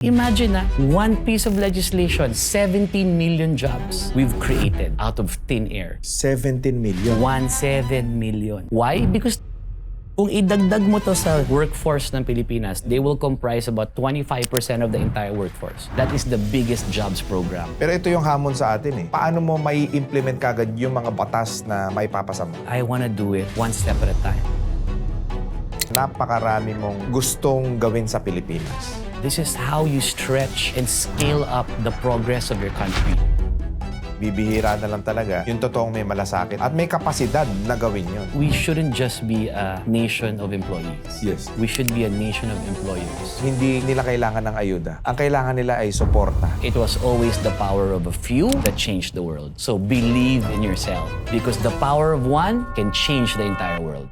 Imagine na one piece of legislation, 17 million jobs we've created out of thin air. 17 million. 1.7 million. Why? Because kung idagdag mo to sa workforce ng Pilipinas, they will comprise about 25% of the entire workforce. That is the biggest jobs program. Pero ito yung hamon sa atin eh. Paano mo may implement kagad yung mga batas na may papasama? I wanna do it one step at a time. Napakarami mong gustong gawin sa Pilipinas. This is how you stretch and scale up the progress of your country. Bibihira na lang talaga yung totoong may malasakit at may kapasidad na gawin yun. We shouldn't just be a nation of employees. Yes. We should be a nation of employers. Hindi nila kailangan ng ayuda. Ang kailangan nila ay suporta. It was always the power of a few that changed the world. So believe in yourself because the power of one can change the entire world.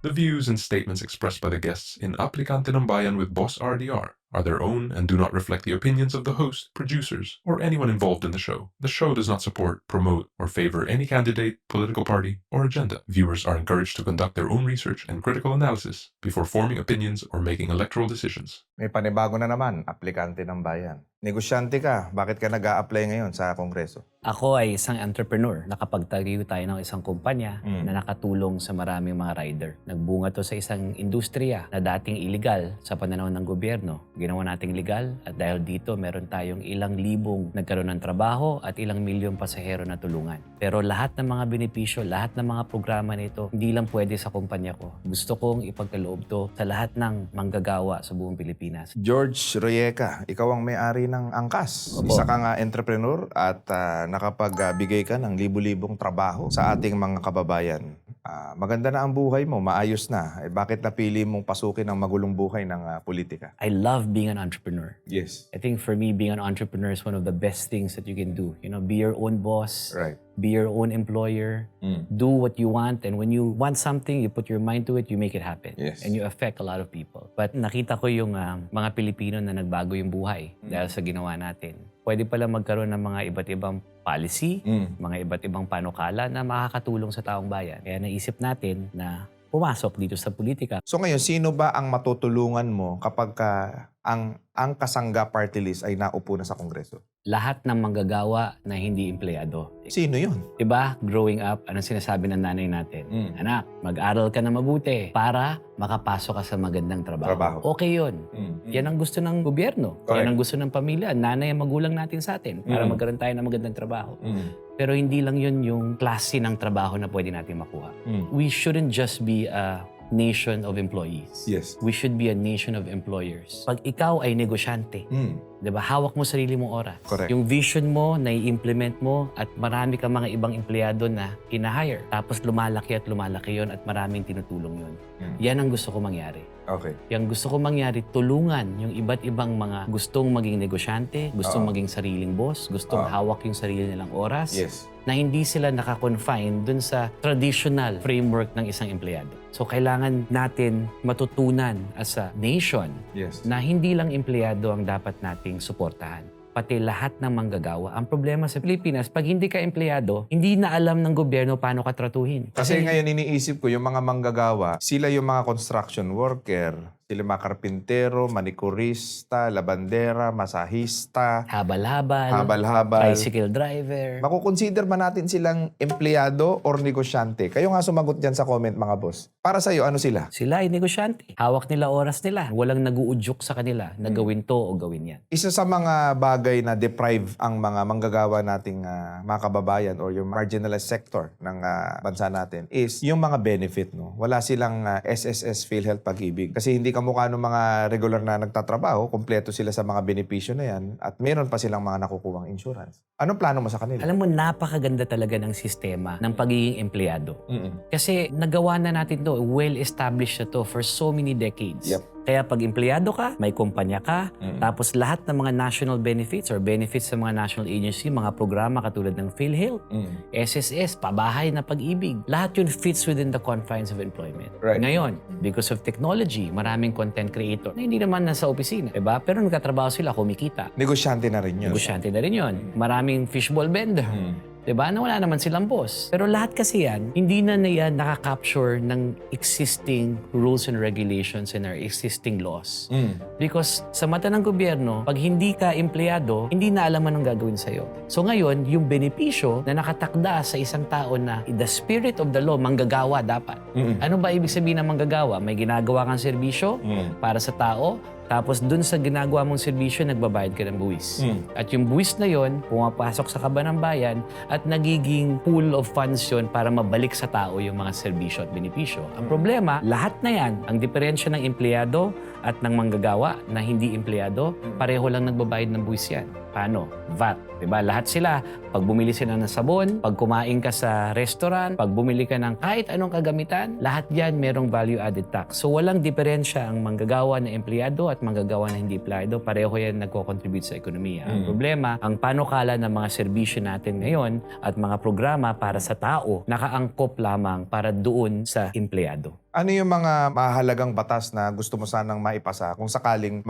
The views and statements expressed by the guests in Aplicante Bayan with Boss RDR are their own and do not reflect the opinions of the host, producers, or anyone involved in the show. The show does not support, promote, or favor any candidate, political party, or agenda. Viewers are encouraged to conduct their own research and critical analysis before forming opinions or making electoral decisions. May panibago na naman, aplikante ng bayan. Negosyante ka, bakit ka nag apply ngayon sa Kongreso? Ako ay isang entrepreneur. Nakapagtayo tayo ng isang kumpanya Mm. na nakatulong sa maraming mga rider. Nagbunga to sa isang industriya na dating illegal sa pananaw ng gobyerno. Ginawa nating legal at dahil dito meron tayong ilang libong nagkaroon ng trabaho at ilang milyong pasahero na tulungan. Pero lahat ng mga benepisyo, lahat ng mga programa nito, hindi lang pwede sa kumpanya ko. Gusto kong ipagkaloob to sa lahat ng manggagawa sa buong Pilipinas. George Royeca, ikaw ang may-ari ng Angkas. Opo. Isa kang ah, entrepreneur at ah, nakapagbigay ka ng libu-libong trabaho sa ating mga kababayan. Ah, maganda na ang buhay mo, maayos na. Eh, bakit napili mong pasukin ang magulong buhay ng ah, politika? I love being an entrepreneur. Yes. I think for me, being an entrepreneur is one of the best things that you can do. You know, be your own boss, Right. be your own employer, Mm. do what you want. And when you want something, you put your mind to it, you make it happen. Yes. And you affect a lot of people. But nakita ko yung um, mga Pilipino na nagbago yung buhay Mm. dahil sa ginawa natin. Pwede pala magkaroon ng mga iba't ibang policy, Mm. mga iba't ibang panukala na makakatulong sa taong bayan. Kaya naisip natin na pumasok dito sa politika. So ngayon, sino ba ang matutulungan mo kapag ka ang ang kasangga party list ay naupo na sa Kongreso? Lahat ng manggagawa na hindi empleyado. Sino yun? Diba, growing up, anong sinasabi ng nanay natin? Mm. Anak, mag-aral ka na mabuti para makapasok ka sa magandang trabaho. Trabaho. Okay yun. Yan ang gusto ng gobyerno. Correct. Yan ang gusto ng pamilya. Nanay ang magulang natin sa atin para Mm. magkaroon tayo ng magandang trabaho. Mm. Pero hindi lang yun yung klase ng trabaho na pwede natin makuha. Mm. We shouldn't just be a nation of employees. Yes. We should be a nation of employers. Pag ikaw ay negosyante, Mm. 'Di ba? Hawak mo sarili mong oras. Correct. Yung vision mo, nai-implement mo at marami kang mga ibang empleyado na ina-hire. Tapos lumalaki at lumalaki yon at maraming tinutulong yon. Mm. Yan ang gusto ko mangyari. Okay. Yang gusto ko mangyari, tulungan yung iba't ibang mga gustong maging negosyante, gustong Oo. maging sariling boss, gustong Oo. hawak yung sarili nilang oras, Yes. na hindi sila nakakonfine dun sa traditional framework ng isang empleyado. So kailangan natin matutunan as a nation Yes. na hindi lang empleyado ang dapat nating suportahan pati lahat ng manggagawa. Ang problema sa Pilipinas, pag hindi ka empleyado, hindi na alam ng gobyerno paano ka tratuhin. Kasi ngayon iniisip ko yung mga manggagawa, sila yung mga construction worker, sila mga karpintero, manikurista, labandera, masahista, habal-habal, habal-habal. tricycle driver. Makukonsider ba natin silang empleyado or negosyante? Kayo nga sumagot dyan sa comment mga boss. Para sa'yo, ano sila? Sila ay negosyante. Hawak nila oras nila. Walang naguudyok sa kanila na gawin to o gawin yan. Isa sa mga bagay na deprive ang mga manggagawa nating ah, mga kababayan or yung marginalized sector ng ah, bansa natin is yung mga benefit. No? Wala silang ah, SSS PhilHealth Pag-ibig. Kasi hindi kamukha ng mga regular na nagtatrabaho, kompleto sila sa mga benepisyo na yan at meron pa silang mga nakukuwang insurance. Anong plano mo sa kanila? Alam mo, napakaganda talaga ng sistema ng pagiging empleyado. Mm-mm. Kasi nagawa na natin to, well-established na to for so many decades. Yep. Kaya pag empleyado ka, may kumpanya ka, Mm. tapos lahat ng mga national benefits or benefits sa mga national agency, mga programa katulad ng PhilHealth, Mm. SSS, pabahay na pag-ibig. Lahat yun fits within the confines of employment. Right. Ngayon, because of technology, maraming content creator na hindi naman nasa opisina, diba? Pero nagtatrabaho sila, kumikita. Negosyante na rin yun. Negosyante na rin yun. Maraming fishball vendor. Mm. 'Di ba? Na wala naman silang boss. Pero lahat kasi yan, hindi na na yan nakaka-capture ng existing rules and regulations and our existing laws. Mm. Because sa mata ng gobyerno, pag hindi ka empleyado, hindi na alam anong gagawin sa'yo. So ngayon, yung benepisyo na nakatakda sa isang tao na the spirit of the law, manggagawa dapat. Mm. Ano ba ibig sabihin ng manggagawa? May ginagawa kang serbisyo Mm. para sa tao, tapos dun sa ginagawa mong serbisyo, nagbabayad ka ng buwis. Mm. At yung buwis na yon, pumapasok sa kaba ng bayan at nagiging pool of funds yon para mabalik sa tao yung mga serbisyo at benepisyo. Ang problema, lahat na yan, ang diferensya ng empleyado at ng manggagawa na hindi empleyado, pareho lang nagbabayad ng buwis yan. Paano? VAT. Diba? Lahat sila, pag bumili sila ng sabon, pag kumain ka sa restaurant, pag bumili ka ng kahit anong kagamitan, lahat yan merong value-added tax. So walang diferensya ang manggagawa na empleyado at manggagawa na hindi empleyado. Pareho yan nagko-contribute sa ekonomiya. Ang Mm. problema, ang panukala ng mga serbisyo natin ngayon at mga programa para sa tao, nakaangkop lamang para doon sa empleyado. Ano yung mga mahalagang batas na gusto mo sanang maipasa kung sakaling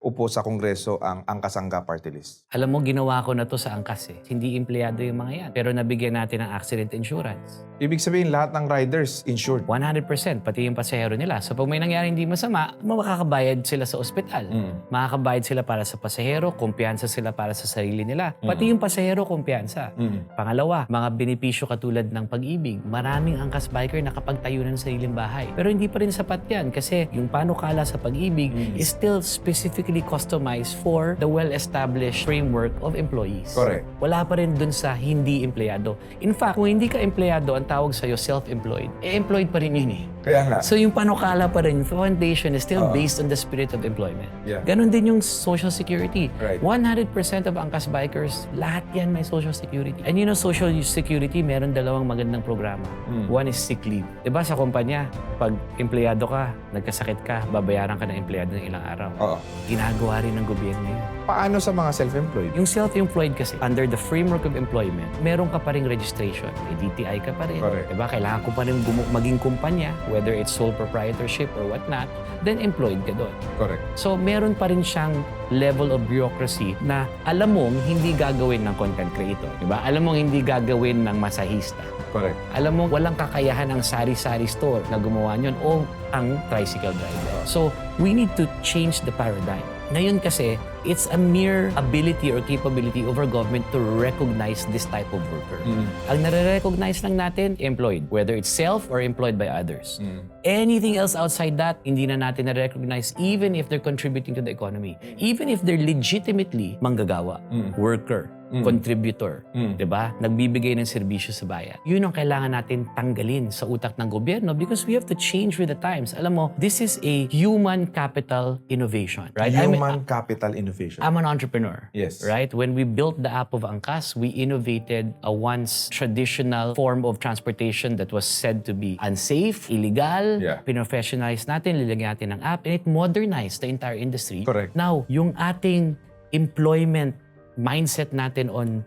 makakaupo sa Kongreso ang Angkasangga Party List? Alam mo, ginawa ko na to sa angkas eh. Hindi empleyado yung mga yan. Pero nabigyan natin ng accident insurance. Ibig sabihin lahat ng riders insured. 100%, pati yung pasahero nila. So pag may nangyari hindi masama, makakabayad sila sa ospital. Mm. Makakabayad sila para sa pasahero, kumpiyansa sila para sa sarili nila. Pati yung pasahero, kumpiyansa. Mm. Pangalawa, mga benepisyo katulad ng pag-ibig. Maraming angkas biker nakapagtayo ng sariling bahay. Pero hindi pa rin sapat yan kasi yung panukala sa pag-ibig Mm. is still specifically customized for the well-established framework of employees. Correct. Wala pa rin dun sa hindi empleyado. In fact, kung hindi ka empleyado, ang tawag sa'yo self-employed, eh employed pa rin yun eh. Kaya nga. So yung panukala pa rin, foundation is still Oo. based on the spirit of employment. Yeah. Ganon din yung social security. Right. 100% of angkas bikers, lahat yan may social security. And you know, social security, meron dalawang magandang programa. Mm. One is sick leave. Diba sa kumpanya, pag empleyado ka, nagkasakit ka, babayaran ka ng empleyado ng ilang araw. Oo. Ginagawa rin ng gobyerno yun. Paano sa mga self-employed? Yung self-employed kasi, under the framework of employment, meron ka pa rin registration. May DTI ka pa rin. Correct. Diba? Kailangan ko pa rin maging kumpanya, whether it's sole proprietorship or whatnot, then employed ka doon. Correct. So, meron pa rin siyang level of bureaucracy na alam mong hindi gagawin ng content creator. Diba? Alam mong hindi gagawin ng masahista. Correct. Alam mo, walang kakayahan ang sari-sari store na gumawa niyon o ang tricycle driver. So, we need to change the paradigm. Ngayon kasi, it's a mere ability or capability of our government to recognize this type of worker. Mm. Ang nare-recognize lang natin, employed. Whether it's self or employed by others. Mm. Anything else outside that, hindi na natin na-recognize even if they're contributing to the economy. Even if they're legitimately manggagawa, Mm. worker, Mm. contributor, Mm. 'di ba? Nagbibigay ng serbisyo sa bayan. 'Yun ang kailangan natin tanggalin sa utak ng gobyerno because we have to change with the times. Alam mo, this is a human capital innovation, right? Human capital innovation. I'm an entrepreneur. Yes. Right? When we built the app of Angkas, we innovated a once traditional form of transportation that was said to be unsafe, illegal. Yeah. Pinofessionalize natin, lilagyan natin ng app, and it modernized the entire industry. Correct. Now, yung ating employment mindset natin on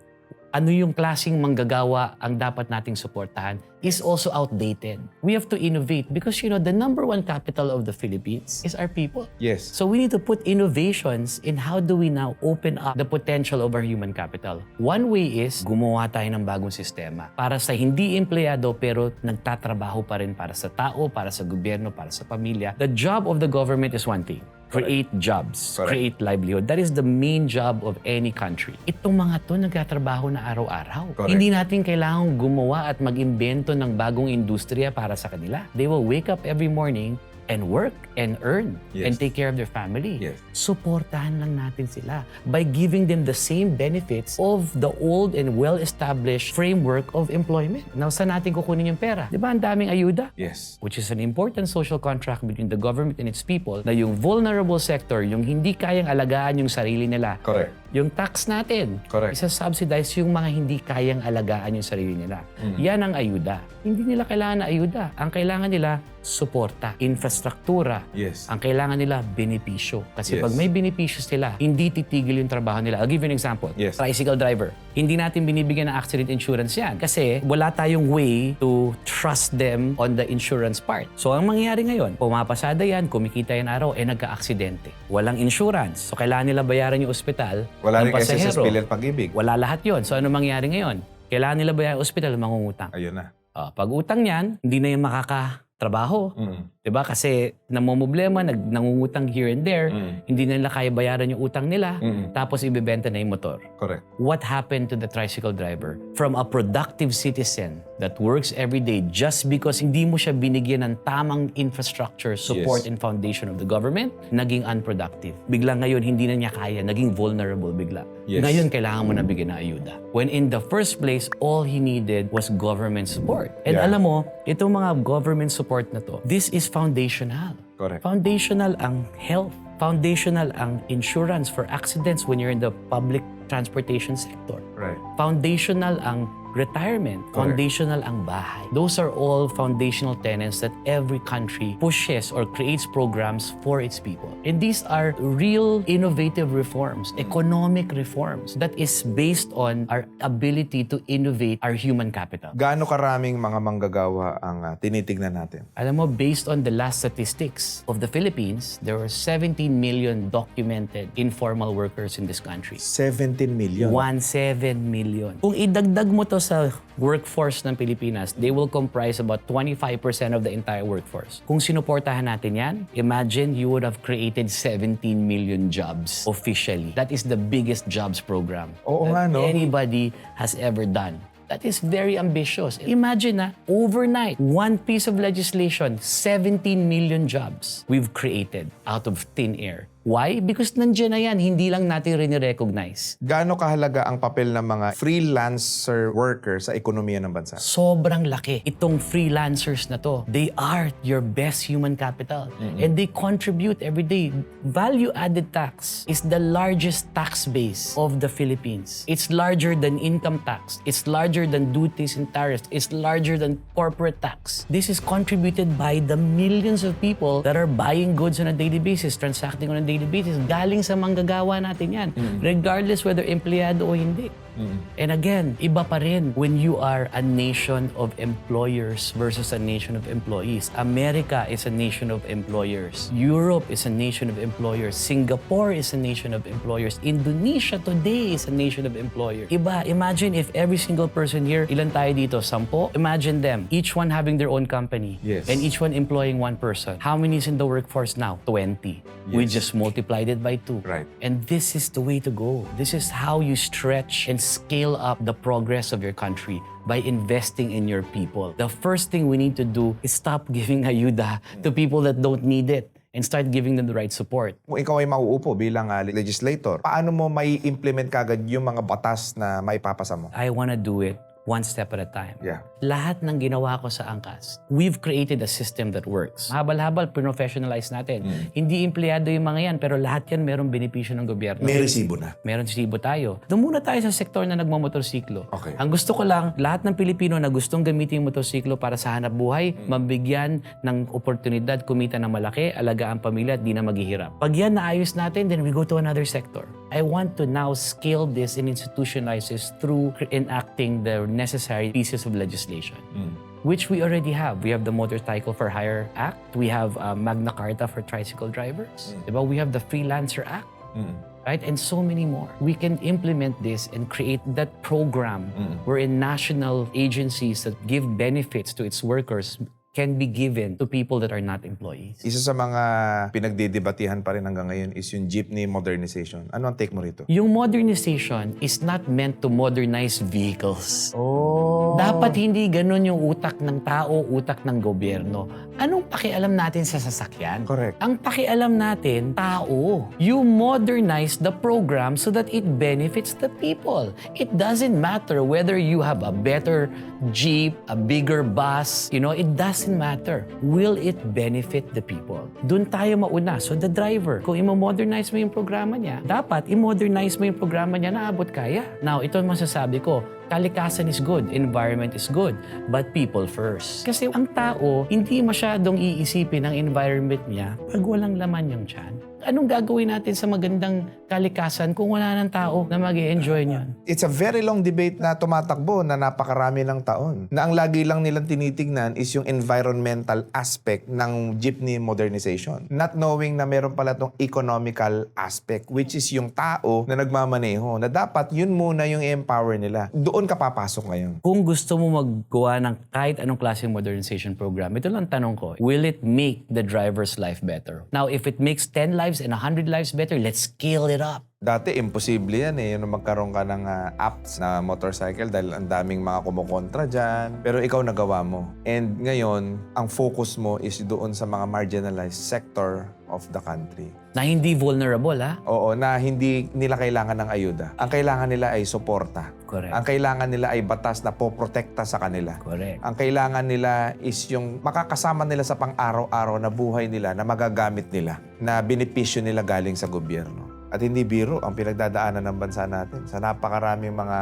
ano yung klaseng manggagawa ang dapat nating suportahan is also outdated. We have to innovate because, you know, the number one capital of the Philippines is our people. Yes. So we need to put innovations in how do we now open up the potential of our human capital. One way is gumawa tayo ng bagong sistema para sa hindi empleyado pero nagtatrabaho pa rin para sa tao, para sa gobyerno, para sa pamilya. The job of the government is one thing. Create jobs, Correct. create livelihood. That is the main job of any country. Itong mga to nagtatrabaho na araw-araw. Correct. Hindi natin kailangang gumawa at mag-imbento ng bagong industriya para sa kanila. They will wake up every morning and work and earn Yes. and take care of their family. Yes. Suportahan lang natin sila by giving them the same benefits of the old and well-established framework of employment. Now, saan natin kukunin yung pera? Di ba ang daming ayuda? Yes. which is an important social contract between the government and its people na yung vulnerable sector, yung hindi kayang alagaan yung sarili nila, Correct. Yung tax natin, Correct. isa-subsidize yung mga hindi kayang alagaan yung sarili nila. Yan ang ayuda. Hindi nila kailangan na ayuda. Ang kailangan nila, suporta, infrastruktura. Yes. Ang kailangan nila, benepisyo. Kasi Yes. pag may benepisyo sila, hindi titigil yung trabaho nila. I'll give you an example. Yes. Tricycle driver. Hindi natin binibigyan ng accident insurance yan. Kasi wala tayong way to trust them on the insurance part. So ang mangyayari ngayon, pumapasada yan, kumikita yan araw, eh nagka-aksidente. Walang insurance. So kailangan nila bayaran yung ospital Wala ng rin SSS pasahero. PhilHealth Pag-ibig. Wala lahat yon. So ano mangyari ngayon? Kailangan nila ba yung ospital mangungutang? Ayun na. Ah, pag utang yan, hindi na yung makakatrabaho. Mm. 'Di ba? Kasi namomroblema, nag nangungutang here and there, Mm. hindi na nila kaya bayaran yung utang nila, Mm. tapos ibebenta na yung motor. Correct. What happened to the tricycle driver? From a productive citizen that works every day just because hindi mo siya binigyan ng tamang infrastructure, support, Yes. and foundation of the government, naging unproductive. Bigla ngayon, hindi na niya kaya, naging vulnerable bigla. Yes. Ngayon, kailangan mo na bigyan ng ayuda. When in the first place, all he needed was government support. And Yeah. alam mo, itong mga government support na to, this is foundational. Correct. Foundational ang health. Foundational ang insurance for accidents when you're in the public transportation sector. Right. Foundational ang retirement. Correct. Foundational ang bahay. Those are all foundational tenets that every country pushes or creates programs for its people. And these are real innovative reforms, economic reforms that is based on our ability to innovate our human capital. Gaano karaming mga manggagawa ang ah, tinitignan natin? Alam mo, based on the last statistics of the Philippines, there were 17 million documented informal workers in this country. 17 million. 1.7 million. Kung idagdag mo to sa workforce ng Pilipinas, they will comprise about 25% of the entire workforce. Kung sinuportahan natin yan, imagine you would have created 17 million jobs officially. That is the biggest jobs program Oo that nga, no? anybody has ever done. That is very ambitious. Imagine na, overnight, one piece of legislation, 17 million jobs we've created out of thin air. Why? Because nandiyan na yan, hindi lang natin rin-recognize. Gaano kahalaga ang papel ng mga freelancer worker sa ekonomiya ng bansa? Sobrang laki itong freelancers na to. They are your best human capital. And they contribute every day. Value-added tax is the largest tax base of the Philippines. It's larger than income tax. It's larger than duties and tariffs. It's larger than corporate tax. This is contributed by the millions of people that are buying goods on a daily basis, transacting on a daily basis. Galing sa manggagawa natin yan. Regardless whether empleyado o hindi. And again, iba pa rin when you are a nation of employers versus a nation of employees. America is a nation of employers. Europe is a nation of employers. Singapore is a nation of employers. Indonesia today is a nation of employers. Iba, imagine if every single person here, ilan tayo dito? Sampo? Imagine them, each one having their own company. Yes. And each one employing one person. How many is in the workforce now? 20. We just multiplied it by two. Right. And this is the way to go. This is how you stretch and scale up the progress of your country by investing in your people. The first thing we need to do is stop giving ayuda to people that don't need it and start giving them the right support. Kung ikaw ay mauupo bilang ah, legislator, paano mo may implement kagad yung mga batas na maipapasa mo? I want to do it one step at a time. Yeah. Lahat ng ginawa ko sa Angkas, we've created a system that works. Habal-habal, professionalize natin. Hindi empleyado yung mga yan, pero lahat yan merong benepisyo ng gobyerno. May resibo na. meron sibo tayo. Doon muna tayo sa sektor na nagmamotorsiklo. Okay. Ang gusto ko lang, lahat ng Pilipino na gustong gamitin yung motorsiklo para sa hanap buhay, mabigyan ng oportunidad kumita ng malaki, alagaan pamilya at di na maghihirap. Pag yan naayos natin, then we go to another sector. I want to now scale this and institutionalize this through enacting the necessary pieces of legislation mm. which we already have. We have the Motorcycle for Hire Act. We have uh, Magna Carta for tricycle drivers. Mm. Diba? We have the Freelancer Act. Mm. Right? And so many more. We can implement this and create that program wherein national agencies that give benefits to its workers can be given to people that are not employees. Isa sa mga pinagdidebatihan pa rin hanggang ngayon is yung jeepney modernization. Ano ang take mo rito? Yung modernization is not meant to modernize vehicles. Oh. Dapat hindi ganun yung utak ng tao, utak ng gobyerno. Anong pakialam natin sa sasakyan? Correct. Ang pakialam natin, tao. You modernize the program so that it benefits the people. It doesn't matter whether you have a better jeep, a bigger bus, you know, it doesn't matter. Will it benefit the people? Doon tayo mauna. So the driver, kung i-modernize mo yung programa niya, dapat i-modernize mo yung programa niya na abot kaya. Now, ito ang masasabi ko, kalikasan is good, environment is good, but people first. Kasi ang tao, hindi masyadong iisipin ang environment niya pag walang laman yung tiyan. Anong gagawin natin sa magandang kalikasan kung wala ng tao na mag enjoy niyan? It's a very long debate na tumatakbo na napakarami ng taon. Na ang lagi lang nilang tinitignan is yung environmental aspect ng jeepney modernization. Not knowing na meron pala tong economical aspect which is yung tao na nagmamaneho na dapat yun muna yung empower nila. Doon ka papasok ngayon. Kung gusto mo maggawa ng kahit anong klaseng modernization program, ito lang tanong ko, will it make the driver's life better? Now, if it makes 10 lives and 100 lives better, let's scale it up. Dati, imposible yan eh. Yung magkaroon ka ng ah, apps na motorcycle dahil ang daming mga kumukontra dyan. Pero ikaw nagawa mo. And ngayon, ang focus mo is doon sa mga marginalized sector of the country. Na hindi vulnerable, ha? Oo, na hindi nila kailangan ng ayuda. Ang kailangan nila ay suporta. Correct. Ang kailangan nila ay batas na poprotekta sa kanila. Correct. Ang kailangan nila is yung makakasama nila sa pang-araw-araw na buhay nila na magagamit nila, na benepisyo nila galing sa gobyerno. At hindi biro ang pinagdadaanan ng bansa natin. Sa napakaraming mga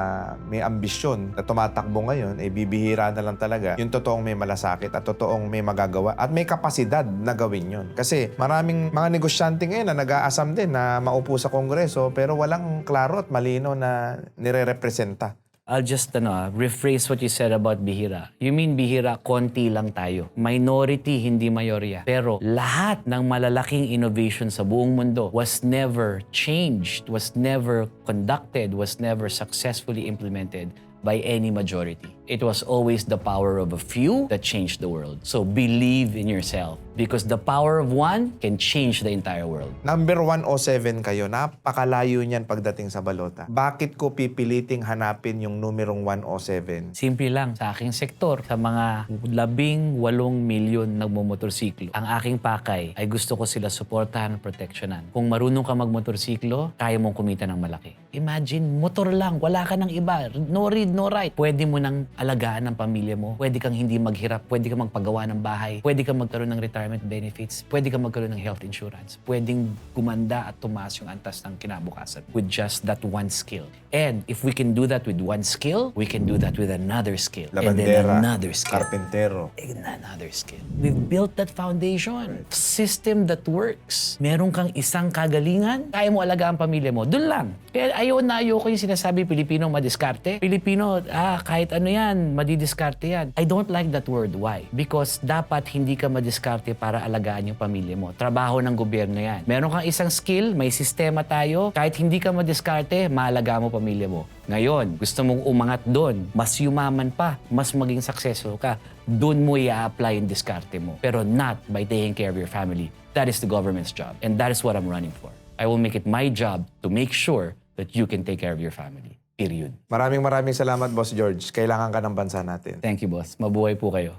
may ambisyon na tumatakbo ngayon, eh bibihira na lang talaga yung totoong may malasakit at totoong may magagawa at may kapasidad na gawin yon. Kasi maraming mga negosyante ngayon na nag-aasam din na maupo sa kongreso pero walang klaro at malino na nire-representa. I'll just ano, ah, rephrase what you said about bihira. You mean bihira, konti lang tayo. Minority, hindi mayorya. Pero lahat ng malalaking innovation sa buong mundo was never changed, was never conducted, was never successfully implemented by any majority. It was always the power of a few that changed the world. So believe in yourself because the power of one can change the entire world. Number 107 kayo, napakalayo niyan pagdating sa balota. Bakit ko pipiliting hanapin yung numerong 107? Simple lang, sa aking sektor, sa mga labing walong milyon nagmumotorsiklo, ang aking pakay ay gusto ko sila suportahan at proteksyonan. Kung marunong ka magmotorsiklo, kaya mong kumita ng malaki. Imagine, motor lang, wala ka ng iba, no read, no write. Pwede mo nang alagaan ng pamilya mo, pwede kang hindi maghirap, pwede kang magpagawa ng bahay, pwede kang magkaroon ng retirement benefits, pwede kang magkaroon ng health insurance, pwedeng gumanda at tumaas yung antas ng kinabukasan with just that one skill. And if we can do that with one skill, we can do that with another skill. and then Labandera, another skill. karpentero. And another skill. We've built that foundation. System that works. Meron kang isang kagalingan, kaya mo alagaan ang pamilya mo. Doon lang. Kaya ayaw na ayaw ko yung sinasabi Pilipino madiskarte. Pilipino, ah, kahit ano yan, madidiskarte yan. I don't like that word. Why? Because dapat hindi ka madiskarte para alagaan yung pamilya mo. Trabaho ng gobyerno yan. Meron kang isang skill, may sistema tayo. Kahit hindi ka madiskarte, maalaga mo pamilya mo. Ngayon, gusto mong umangat doon, mas yumaman pa, mas maging successful ka, doon mo i-apply yung diskarte mo. Pero not by taking care of your family. That is the government's job. And that is what I'm running for. I will make it my job to make sure that you can take care of your family. Period. Maraming maraming salamat, Boss George. Kailangan ka ng bansa natin. Thank you, boss. Mabuhay po kayo.